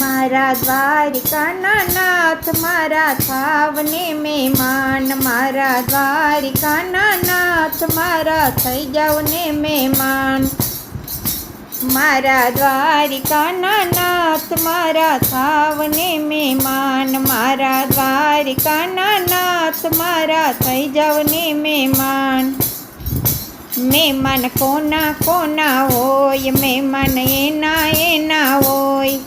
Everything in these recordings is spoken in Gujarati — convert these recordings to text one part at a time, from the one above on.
મારા દ્વારિકાના નાથ મારા થાવને મહેમાન, મારા દ્વારિકાના નાથ મારા થઈ જાવ ને મહેમાન. મારા દ્વારિકાના નાથ મારા થાવને મહેમાન, મારા દ્વારિકાના નાથ મારા થઈ જાવ ને મહેમાન. મહેમાન કોના કોના હોય, મહેમાન એના એના હોય.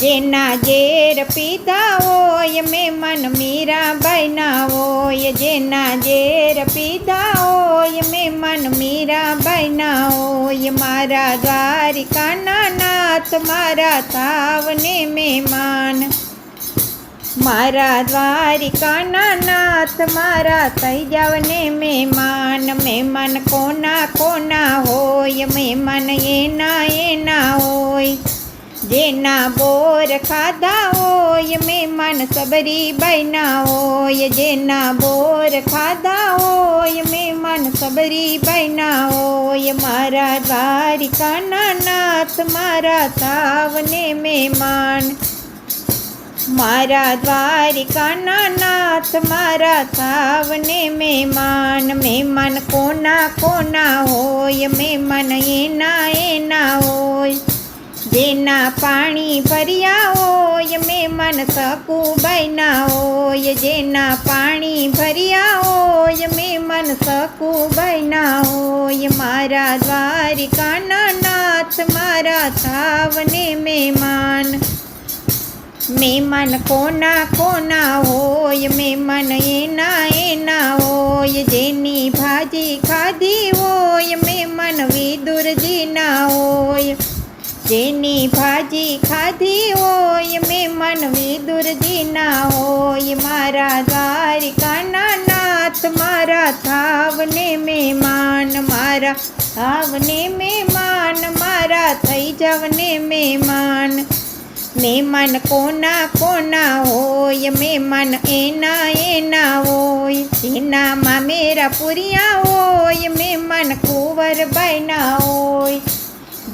જેના ઝેર પીધા હોય મહેમાન મીરાબાઈના હોય જેના ઝેર પીધા હોય મહેમાન મીરાબાઈના હોય મારા દ્વારિકાના નાથ, મારા થાવને મહેમાન. મારા દ્વારિકાના નાથ, મારા થઈ જાવને મહેમાન. મહેમાન કોના કોના હોય, મહેમાન એના એના હોય. જેના બોર ખાધા હોય, મહેમાન સબરીબાઈના હોય. જેના બોર ખાધા હોય, મહેમાન સબરીબાઈના હોય. મારા દ્વારિકાના નાથ, મારા સાવને મહેમાન. મારા દ્વારિકાના નાથ, મારા સાવને મહેમાન. મહેમાન કોના કોના હોય, મહેમાન એના એના હોય. જેના પાણી ભર્યા હોય, મહેમાન સકુબાઈના હોય. જેના પાણી ભર્યા હોય, મહેમાન સકુબાઈના હોય. મારા દ્વારિકાના નાથ મારા થાવને મહેમાન. મહેમાન કોના કોના હોય, મહેમાન એના એના હોય. જેની ભાજી ખાધી હોય, મહેમાન વિદુરજીના હોય. જેની ભાજી ખાધી હોય મહેમાન વિદુરજીના હોય, મારા દ્વારિકાના નાથ, મારા થાવને મહેમાન મારા થાવને મહેમાન મારા થઈ જાવને મહેમાન મહેમાન કોના કોના હોય મહેમાન એના એના હોય એનામાં મેરા પુરિયા હોય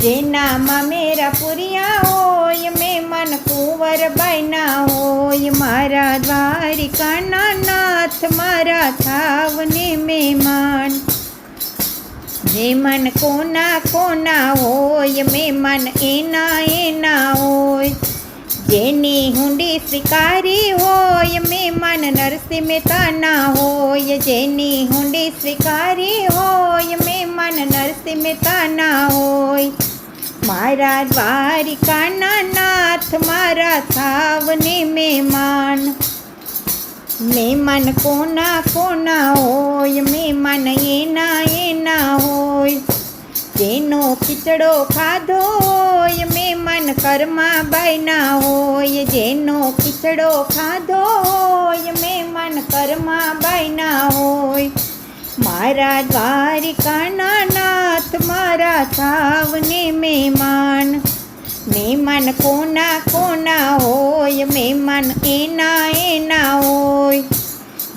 જેનામાં મેરા પુરિયા હોય મહેમાન કુંવરબાઈના હોય. મારા દ્વારિકાના નાથ, મારા થાવને મહેમાન મહેમાન કોના કોના હોય મહેમાન એના એના હોય. જેની હુંડી સ્વીકારી હોય મહેમાન નરસિંહ મહેતાના હોય. જેની હુંડી સ્વીકારી હોય મહેમાન નરસિંહ મહેતાના હોય. મારા દ્વારિકાના નાથ મારા થાવને મહેમાન. મહેમાન કોના કોના હોય, મહેમાન એના એના હોય. જેનો ખીચડો ખાધો હોય, મહેમાન કર્માબાઈના હોય. જેનો ખીચડો ખાધો હોય, મહેમાન કર્માબાઈના હોય. મારા દ્વારિકાના નાથ મારા થાવને મહેમાન મહેમાન કોના કોના હોય મહેમાન એના એના હોય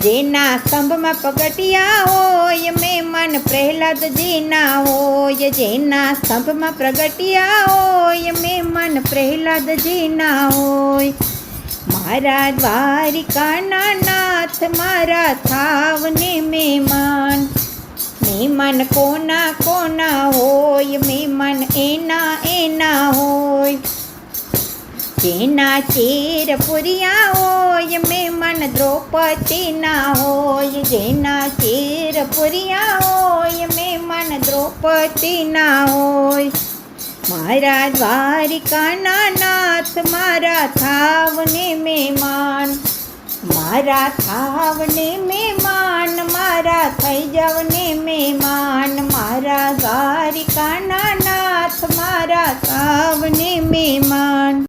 જેના સ્તંભમાં પગટિયા હોય મહેમાન પ્રહલાદજીના હોય જેના સ્તંભમાં પ્રગટિયા હોય મહેમાન પ્રહલાદજીના હોય મારા દ્વારિકાના નાથ મારા થાવને મહેમાન મહેમાન કોના કોના હોય, મહેમાન એના એના હોય. જેના ચેર પુરિયા હોય, મહેમાન દ્રૌપદીના હોય. જેના ચેર પુરિયા હોય, મહેમાન દ્રૌપદીના હોય. મારા દ્વારિકાના નાથ, મારા થાવને મહેમાન. મારા થાવને મહેમાન, મારા થઈ જાવને મહેમાન મારા દ્વારિકાના નાથ મારા સાવને મહેમાન